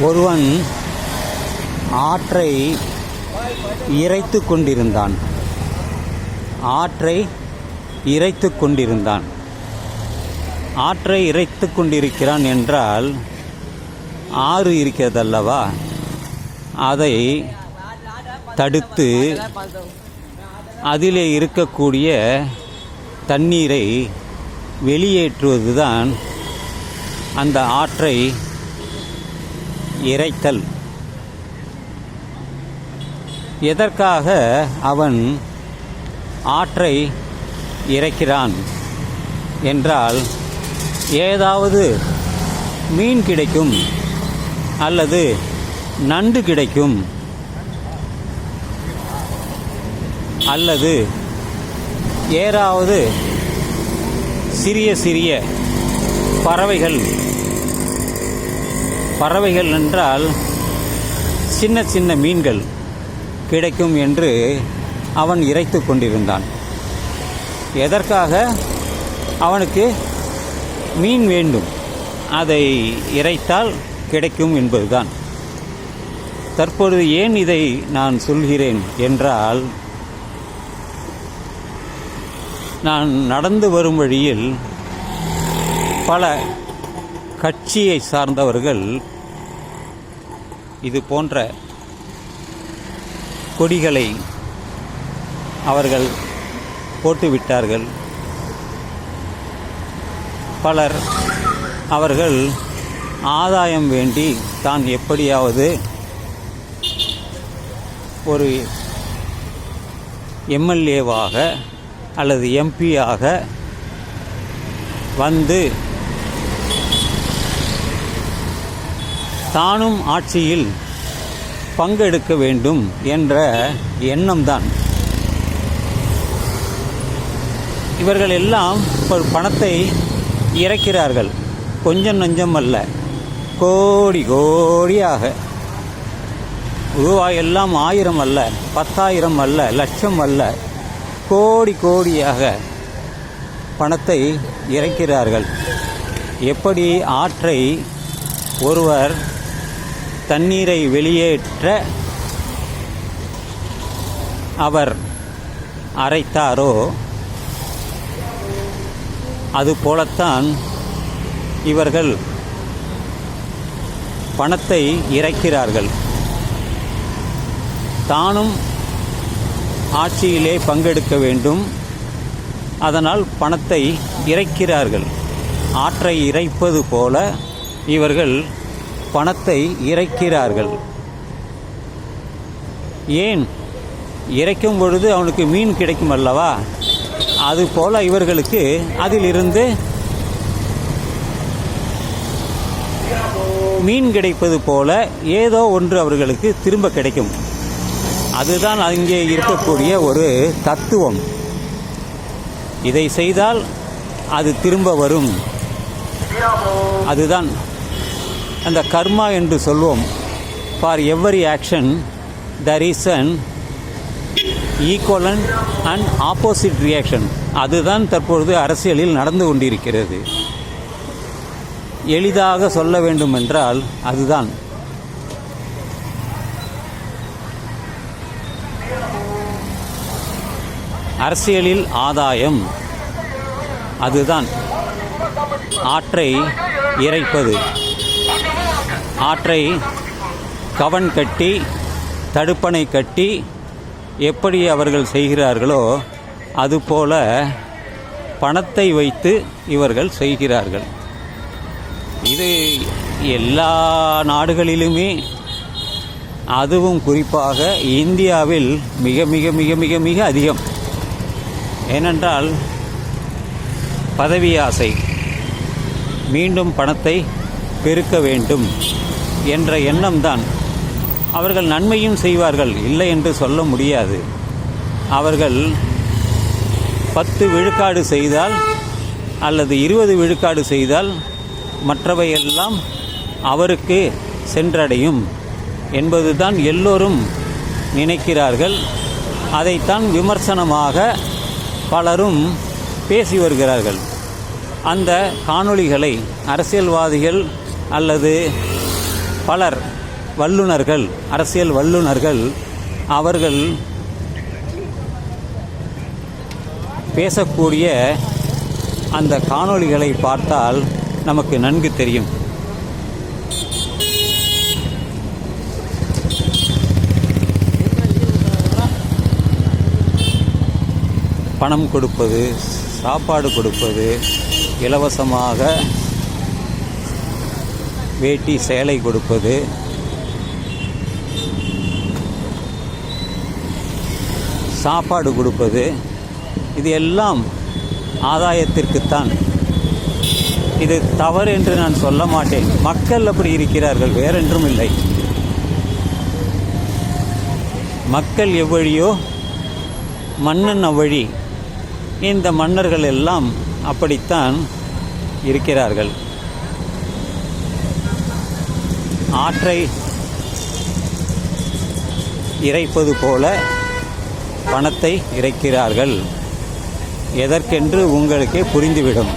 ஒருவன் ஆற்றை இறைத்து கொண்டிருந்தான். ஆற்றை இறைத்து கொண்டிருந்தான். ஆற்றை இறைத்து கொண்டிருக்கிறான் என்றால் ஆறு இருக்கிறதல்லவா? அதை தடுத்து அதிலே இருக்கக்கூடிய தண்ணீரை வெளியேற்றுவதுதான் அந்த ஆற்றை இறைத்தல். எதற்காக அவன் ஆற்றை இறைக்கிறான் என்றால் ஏதாவது மீன் கிடைக்கும் அல்லது நண்டு கிடைக்கும் அல்லது ஏதாவது சிறிய சிறிய பறவைகள் பறவைகள் என்றால் சின்ன சின்ன மீன்கள் கிடைக்கும் என்று அவன் இறைத்து கொண்டிருந்தான். எதற்காக? அவனுக்கு மீன் வேண்டும். அதை இறைத்தால் கிடைக்கும் என்பதுதான். தற்பொழுது ஏன் இதை நான் சொல்கிறேன் என்றால் நான் நடந்து வரும் வழியில் பல கட்சியை சார்ந்தவர்கள் இது போன்ற கொடிகளை அவர்கள் போட்டுவிட்டார்கள். பலர் அவர்கள் ஆதாயம் வேண்டி தான் எப்படியாவது ஒரு எம்எல்ஏவாக அல்லது எம்பியாக வந்து தானும் ஆட்சியில் பங்கெடுக்க வேண்டும் என்ற எண்ணம்தான். இவர்கள் எல்லாம் ஒரு பணத்தை இறக்கிறார்கள். கொஞ்சம் நஞ்சம் அல்ல. கோடி கோடியாக. ரூபாய் எல்லாம் ஆயிரம் அல்ல பத்தாயிரம் அல்ல லட்சம் அல்ல கோடி கோடியாக பணத்தை இறக்கிறார்கள். எப்படி ஆற்றை ஒருவர் தண்ணீரை வெளியேற்ற அவர் அரைத்தாரோ அதுபோலத்தான் இவர்கள் பணத்தை இறைக்கிறார்கள். தானும் ஆட்சியிலே பங்கெடுக்க வேண்டும். அதனால் பணத்தை இறைக்கிறார்கள். ஆற்றை இறைப்பது போல இவர்கள் பணத்தை இறைக்கிறார்கள். ஏன்? இறைக்கும் பொழுது அவனுக்கு மீன் கிடைக்கும் அல்லவா? அதுபோல இவர்களுக்கு அதிலிருந்து மீன் கிடைப்பது போல ஏதோ ஒன்று அவர்களுக்கு திரும்ப கிடைக்கும். அதுதான் அங்கே இருக்கக்கூடிய ஒரு தத்துவம். இதை செய்தால் அது திரும்ப வரும். அதுதான் அந்த கர்மா என்று சொல்வோம். For every action there is an equal and opposite reaction அதுதான் தற்பொழுது அரசியலில் நடந்து கொண்டிருக்கிறது. எளிதாக சொல்ல வேண்டுமென்றால் அதுதான். அரசியலில் ஆதாயம் அதுதான். ஆற்றை இறைப்பது. ஆற்றை கவன் கட்டி தடுப்பணை கட்டி எப்படி அவர்கள் செய்கிறார்களோ அதுபோல பணத்தை வைத்து இவர்கள் செய்கிறார்கள். இது எல்லா நாடுகளிலுமே அதுவும் குறிப்பாக இந்தியாவில் மிக மிக மிக மிக மிக அதிகம். ஏனென்றால் பதவி ஆசை. மீண்டும் பணத்தை பெருக்க வேண்டும் என்ற எண்ணம்தான். அவர்கள் நன்மையும் செய்வார்கள் இல்லை என்று சொல்ல முடியாது. அவர்கள் பத்து விழுக்காடு செய்தால் அல்லது இருபது விழுக்காடு செய்தால் மற்றவையெல்லாம் அவருக்கு சென்றடையும் என்பதுதான் எல்லோரும் நினைக்கிறார்கள். அதைத்தான் விமர்சனமாக பலரும் பேசி வருகிறார்கள். அந்த காணொளிகளை அரசியல்வாதிகள் அல்லது பலர் வல்லுனர்கள் அரசியல் வல்லுனர்கள் அவர்கள் பேசக்கூடிய அந்த காணொளிகளை பார்த்தால் நமக்கு நன்கு தெரியும். பணம் கொடுப்பது சாப்பாடு கொடுப்பது இலவசமாக வேட்டி சேலை கொடுப்பது. சாப்பாடு கொடுப்பது. இது எல்லாம் ஆதாயத்திற்குத்தான். இது தவறு என்று நான் சொல்ல மாட்டேன். மக்கள் அப்படி இருக்கிறார்கள் வேறென்றும் இல்லை. மக்கள் எவ்வழியோ மன்னன் அவ்வழி. இந்த மன்னர்கள் எல்லாம் அப்படித்தான் இருக்கிறார்கள். ஆற்றை இறைப்பது போல பணத்தை இறைக்கிறார்கள். எதற்கென்று உங்களுக்கே புரிந்துவிடும்.